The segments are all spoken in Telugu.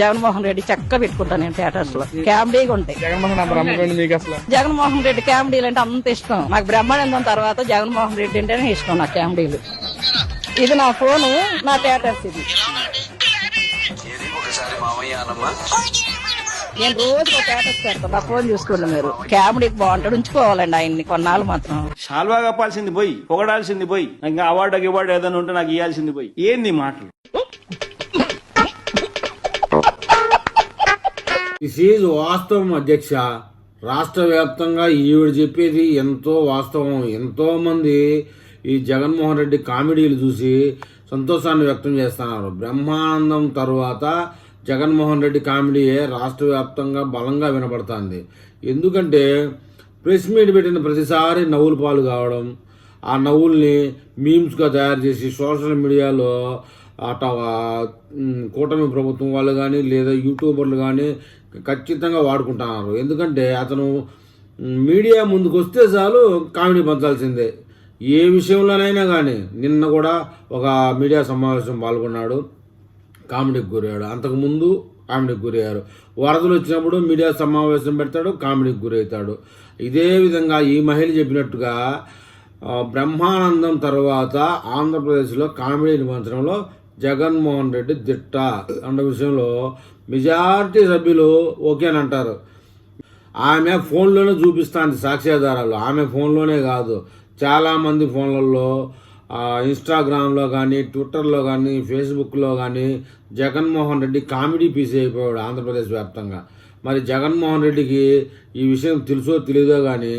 జగన్మోహన్ రెడ్డి చక్కగా పెట్టుకుంటాను నేను థియేటర్స్లో కామెడీగా ఉంటాయి. జగన్మోహన్ రెడ్డి కామెడీలు అంటే అంత ఇష్టం. నాకు బ్రహ్మానందం తర్వాత జగన్మోహన్ రెడ్డి అంటేనే ఇష్టం నాకు కామెడీలు. ఇది నా ఫోను నా థియేటర్స్ ఇది. నేను రోజు ఒక థియేటర్స్ పెడతాను. నా ఫోన్ చూసుకోండి మీరు. కామెడీకి బాగుంటాడు ఉంచుకోవాలండి ఆయన్ని కొన్నాళ్ళు మాత్రం. షాల్వా కప్పాల్సింది పోయి పొగడాల్సింది పోయి ఇంకా అవార్డు అవార్డు ఏదైనా ఉంటే నాకు ఇవ్వాల్సింది పోయి. ఏంది మాటలు? దిస్ ఈజ్ వాస్తవం అధ్యక్ష. రాష్ట్ర వ్యాప్తంగా ఈవిడ చెప్పేది ఎంతో వాస్తవం. ఎంతోమంది ఈ జగన్మోహన్ రెడ్డి కామెడీలు చూసి సంతోషాన్ని వ్యక్తం చేస్తున్నారు. బ్రహ్మానందం తర్వాత జగన్మోహన్ రెడ్డి కామెడీయే రాష్ట్ర వ్యాప్తంగా బలంగా వినపడుతుంది ఎందుకంటే ప్రెస్ మీట్ పెట్టిన ప్రతిసారి నవ్వులు పాలు కావడం ఆ నవ్వుల్ని మీమ్స్గా తయారు చేసి సోషల్ మీడియాలో అట కూటమి ప్రభుత్వం వాళ్ళు కానీ లేదా యూట్యూబర్లు కానీ ఖచ్చితంగా వాడుకుంటున్నారు. ఎందుకంటే అతను మీడియా ముందుకు వస్తే చాలు కామెడీ పంచాల్సిందే. ఏ విషయంలోనైనా కానీ నిన్న కూడా ఒక మీడియా సమావేశం పాల్గొన్నాడు. కామెడీకి గురయ్యాడు. అంతకుముందు కామెడీకి గురయ్యారు. వరదలు వచ్చినప్పుడు మీడియా సమావేశం పెడతాడు కామెడీకి గురవుతాడు. ఇదే విధంగా ఈ మహిళ చెప్పినట్టుగా బ్రహ్మానందం తర్వాత ఆంధ్రప్రదేశ్లో కామెడీ నిమంత్రణలో జగన్మోహన్ రెడ్డి దిట్ట అన్న విషయంలో మెజార్టీ సభ్యులు ఓకేనంటారు ఆమె ఫోన్లోనే చూపిస్తాంది సాక్ష్యాధారాలు. ఆమె ఫోన్లోనే కాదు. చాలామంది ఫోన్లలో ఇన్స్టాగ్రామ్లో కానీ ట్విట్టర్లో కానీ ఫేస్బుక్లో కానీ జగన్మోహన్ రెడ్డి కామెడీ పీస్ అయిపోయాడు ఆంధ్రప్రదేశ్ వ్యాప్తంగా. మరి జగన్మోహన్ రెడ్డికి ఈ విషయం తెలుసో తెలియదో కానీ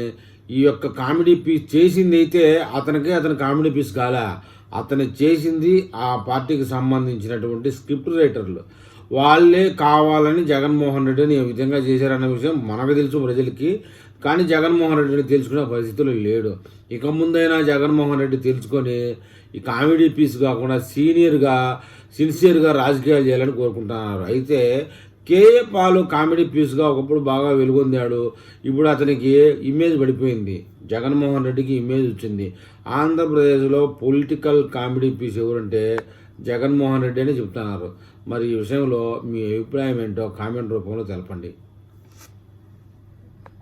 ఈ యొక్క కామెడీ పీస్ చేసింది అయితే అతనికి అతని కామెడీ పీస్ కాలే? అతను చేసింది ఆ పార్టీకి సంబంధించినటువంటి స్క్రిప్ట్ రైటర్లు. వాళ్ళే కావాలని జగన్మోహన్ రెడ్డిని ఏ విధంగా చేశారన్న విషయం మనకు తెలుసు ప్రజలకి కానీ జగన్మోహన్ రెడ్డిని తెలుసుకునే పరిస్థితులు లేడు. ఇక ముందైనా జగన్మోహన్ రెడ్డి తెలుసుకొని ఈ కామెడీ పీస్ కాకుండా సీనియర్గా సిన్సియర్గా రాజకీయాలు చేయాలని కోరుకుంటున్నారు. అయితే కేఏ పాలు కామెడీ పీస్గా ఒకప్పుడు బాగా వెలుగొందాడు. ఇప్పుడు అతనికి ఇమేజ్ పడిపోయింది? జగన్మోహన్ రెడ్డికి ఇమేజ్ వచ్చింది. ఆంధ్రప్రదేశ్లో పొలిటికల్ కామెడీ పీస్ ఎవరంటే జగన్మోహన్ రెడ్డి అని చెప్తున్నారు. మరి ఈ విషయంలో మీ అభిప్రాయం ఏంటో కామెంట్ రూపంలో తెలపండి.